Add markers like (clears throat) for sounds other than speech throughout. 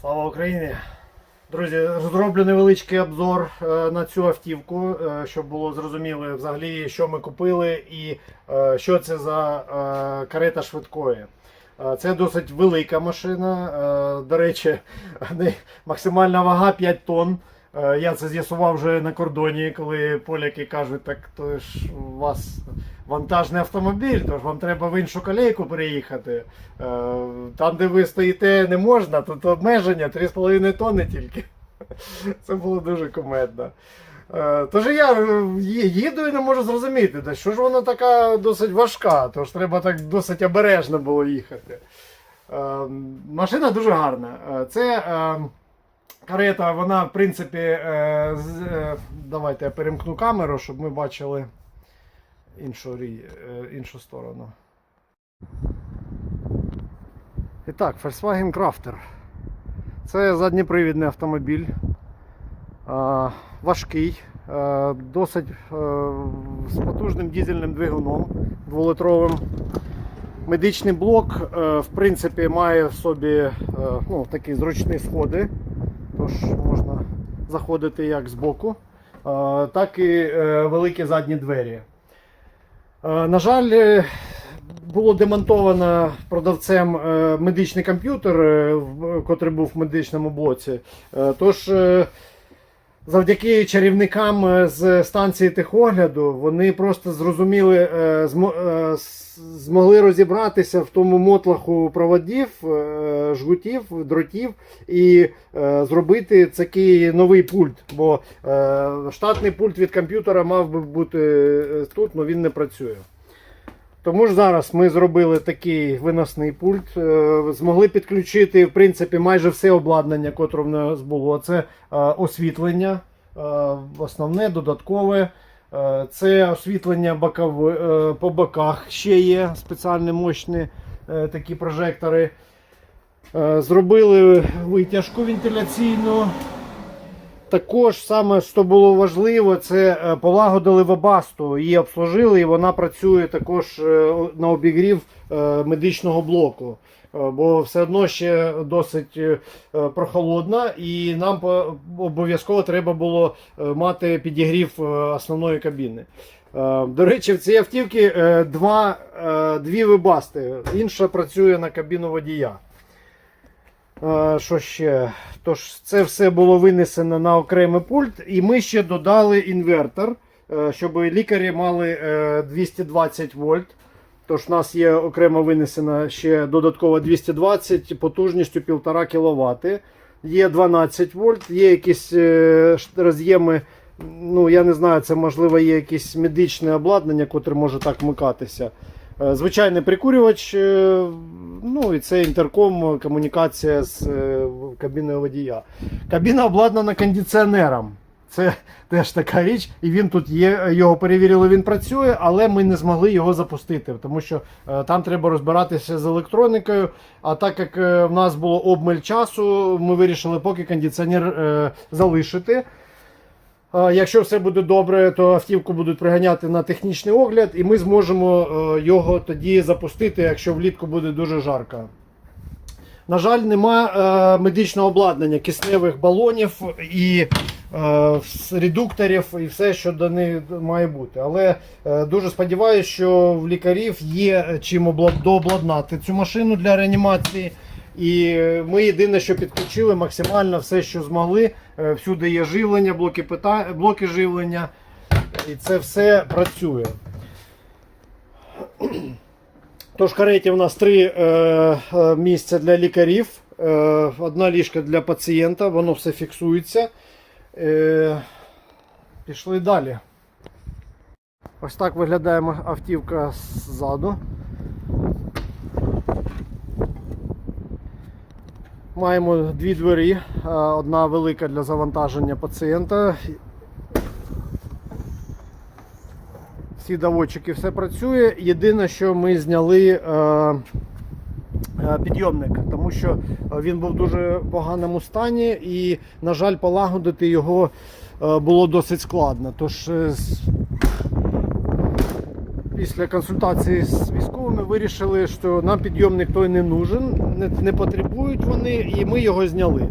Слава Україні! Друзі, зроблю невеличкий обзор е, на цю автівку, е, щоб було зрозуміло взагалі, що ми купили і е, що це за карета швидкої. Це досить велика машина. До речі, (laughs) максимальна вага 5 тонн. Е, Я це з'ясував вже на кордоні, коли поляки кажуть, так то ж у вас вантажний автомобіль, тож вам треба в іншу колейку переїхати. Е, Там, де ви стоїте, не можна, тут обмеження 3,5 тонни тільки. (laughs) Це було дуже кумедно. Е, Тож я їду і не можу зрозуміти, да що ж вона така досить важка, тож треба так досить обережно було їхати. Машина дуже гарна. Це карета, вона, в принципі, е, з- е, давайте я перемкну камеру, щоб ми бачили іншу, е, іншу сторону. І так, Volkswagen Crafter. Це задніпривідний автомобіль. А, важкий, е, досить е, з потужним дизельним двигуном дволитровим. Медичний блок, е, в принципі, має в собі е, ну, такі зручні сходи. Тож можна заходити як збоку, боку, так і е, великі задні двері. На жаль, е, було демонтовано продавцем е, медичний комп'ютер, котрий був в медичному блоці. Тож, завдяки чарівникам е, з станції техогляду, вони просто зрозуміли, е, е, змогли розібратися в тому мотлаху проводів, жгутів, дротів і зробити такий новий пульт. Бо штатний пульт від комп'ютера мав би бути тут, але він не працює. Тому ж зараз ми зробили такий виносний пульт, е, змогли підключити в принципі майже все обладнання, котре в нас було. Це е, освітлення, е, основне, додаткове. Це освітлення по боках ще є спеціальні мощні такі прожектори. Зробили витяжку вентиляційну. Також саме, що було важливо, це е, полагодили вебасту, її обслужили, і вона працює також е, на обігрів е, медичного блоку. Бо все одно ще досить прохолодна, і нам обов'язково треба було мати підігрів основної кабіни. До речі, в цій автівці два, дві вебасти. Інша працює на кабіну водія. Е, Що ще? Тож це все було винесено на окремий пульт, і ми ще додали інвертор, е, щоб лікарі мали е, 220 вольт. Тож в нас є окремо винесено ще додатково 220 потужністю 1,5 кВт. Є 12 вольт, є якісь е, роз'єми. Ну, я не знаю, це можливо є якесь медичне обладнання, котре може так вмикатися. Е, Звичайний прикурювач, е, ну і це інтерком, комунікація з е, кабіною водія. Кабіна обладнана кондиціонером. Це (laughs) теж така річ, і він тут є. Його перевірили, він працює, але ми не змогли його запустити, тому що е, там треба розбиратися з електроникою. А так як е, в нас було обмаль часу, ми вирішили поки кондиціонер е, залишити. Якщо все буде добре, то автівку будуть приганяти на технічний огляд, і ми зможемо е, його тоді запустити, якщо влітку буде дуже жарко. На жаль, нема е, медичного обладнання, кисневих балонів і е, редукторів і все, що до них має бути. Але дуже сподіваюся, що в лікарів є чим обла- дообладнати цю машину для реанімації. І е, ми єдине, що підключили максимально все, що змогли. Е, Всюди є живлення, блоки, пита... блоки живлення. І це все працює. (clears throat) Тож кареті у нас три е, е, місця для лікарів, е, одна ліжка для пацієнта, воно все фіксується. Е, пішли далі. Ось так виглядає автівка ззаду. Маємо дві двері, одна велика для завантаження пацієнта. Всі доводчики, все працює. Єдине, що ми зняли е, е, підйомник, тому що е, він був в дуже поганому стані і, на жаль, полагодити його було досить складно. Тож після консультації з військовими вирішили, що нам підйомник той не нужен, не, не потребують вони, і ми його зняли.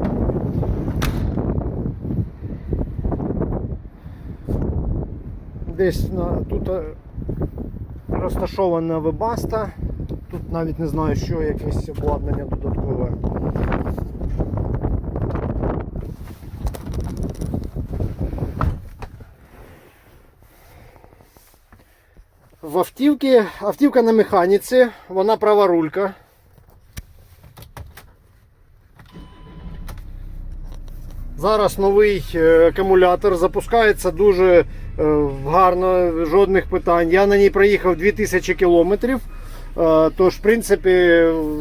Десь на, тут е, розташована вебаста. Тут навіть не знаю, що якесь обладнання додаткове. В автівці, автівка на механіці, вона праворулька. Зараз новий е, акумулятор запускається дуже е, гарно, жодних питань. Я на ній проїхав 2000 кілометрів. Е, Тож, в принципі,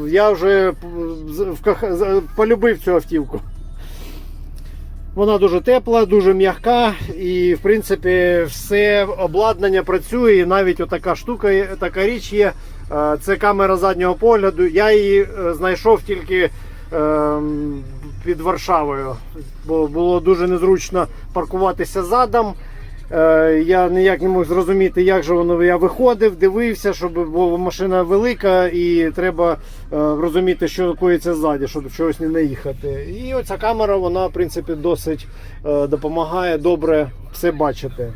я вже полюбив цю автівку. Вона дуже тепла, дуже м'яка і, в принципі, все обладнання працює. І навіть отака штука, така річ є. Е, Це камера заднього погляду. Я її е, знайшов тільки ем, під Варшавою, бо було дуже незручно паркуватися задом. Е, Я ніяк не мог зрозуміти, як же воно. Я виходив, дивився, щоб бо машина велика і треба е, розуміти, що коїться ззаді, щоб чогось не наїхати. І оця камера, вона в принципі досить е, допомагає добре все бачити.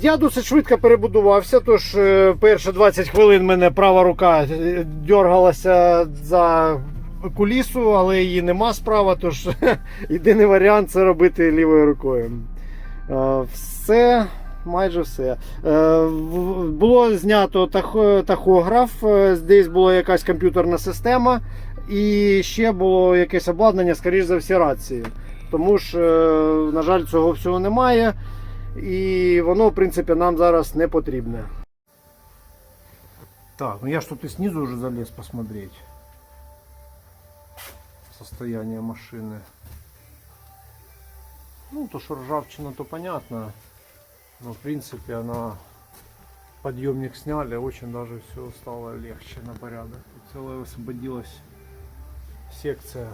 Я досить швидко перебудувався, тож перші 20 хвилин мене права рука дергалася за кулісу, але її нема справа, тож (laughs) єдиний варіант це робити лівою рукою. Е, Все, майже все. Е, Було знято тахограф, е, десь була якась комп'ютерна система, і ще було якесь обладнання, скоріш за все, рації. Тому ж, на жаль, цього всього немає. І воно, в принципі, нам зараз не потрібне. Так, ну я ж тут и снизу уже залез посмотреть. Состояние машины. Ну, то, что ржавчина, то понятно. Но, в принципе, она... Подъемник сняли, очень даже все стало легче на порядок. Целая освободилась секция